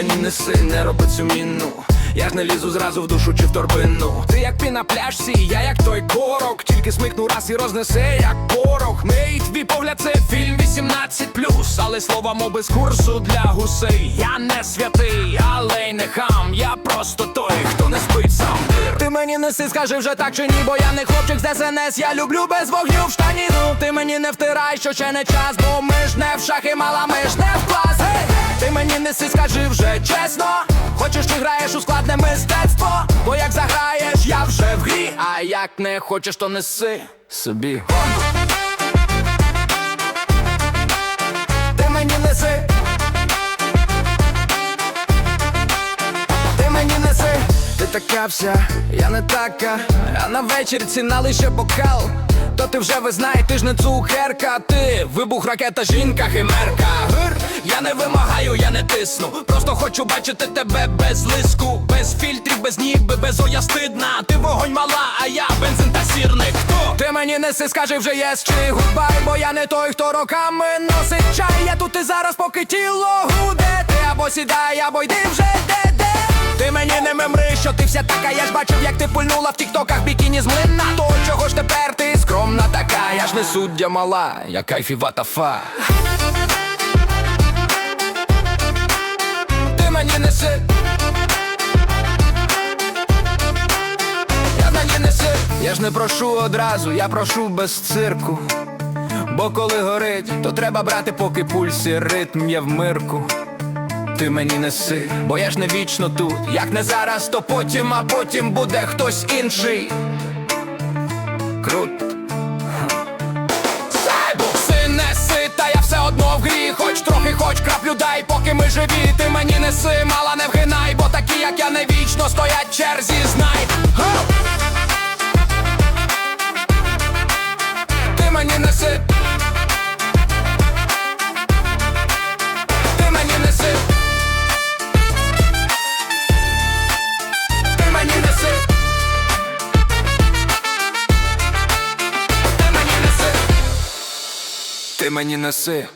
неси, не роби цю міну. Я ж не лізу зразу в душу чи в торбину. Ти як пі на пляжці, я як той корок. Тільки смикну раз і рознесе, як порох. Мій твій погляд, це фільм 18 але слова мов без курсу для гусей. Я не святий, але й не хам. Я просто той, хто не спить сам. Ти мені неси, скажи вже так чи ні, бо я не хлопчик з ДСНС, я люблю без вогню в штаніну. Ти мені не втирай, що ще не час, бо ми ж не в шахи, мала, ми ж не в клас. Ти мені неси, скажи вже чесно. Хочеш, ти граєш у складне мистецтво, бо як заграєш, я вже в грі. А як не хочеш, то неси собі. Ти мені неси. Ти мені неси. Ти така вся, я не така. А на вечір ціна лише бокал. То ти вже ви знай, ти ж не цукерка, ти вибух ракета, жінка, химерка. Я не вимагаю, я не тисну. Просто хочу бачити тебе без лиску, без фільтрів, без ніби, без оя. Ти вогонь мала, а я бензин та сірник. Хто? Ти мені неси, скажи вже єс чи гудбай, бо я не той, хто роками носить чай. Я тут і зараз, поки тіло гуде. Ти або сідай, або йди вже де де. Ти мені не мемри, що ти вся така, я ж бачив, як ти пульнула в тіктоках бікіні з млина То чого ж тепер скромна така, я ж не суддя мала, я кайфівата фа Ти мені неси Я мені неси Я ж не прошу одразу, я прошу без цирку Бо коли горить, то треба брати, поки пульс і ритм є в мирку ти мені неси, бо я ж не вічно тут. Як не зараз, то потім, а потім буде хтось інший. Крут. Дай, поки ми живі. Ти мені неси, мала не вгинай, бо такі, як я не вічно стоять черзі, знай. Ти мені неси. Ти мені неси. Ти мені неси. Ти мені неси. Ти мені неси.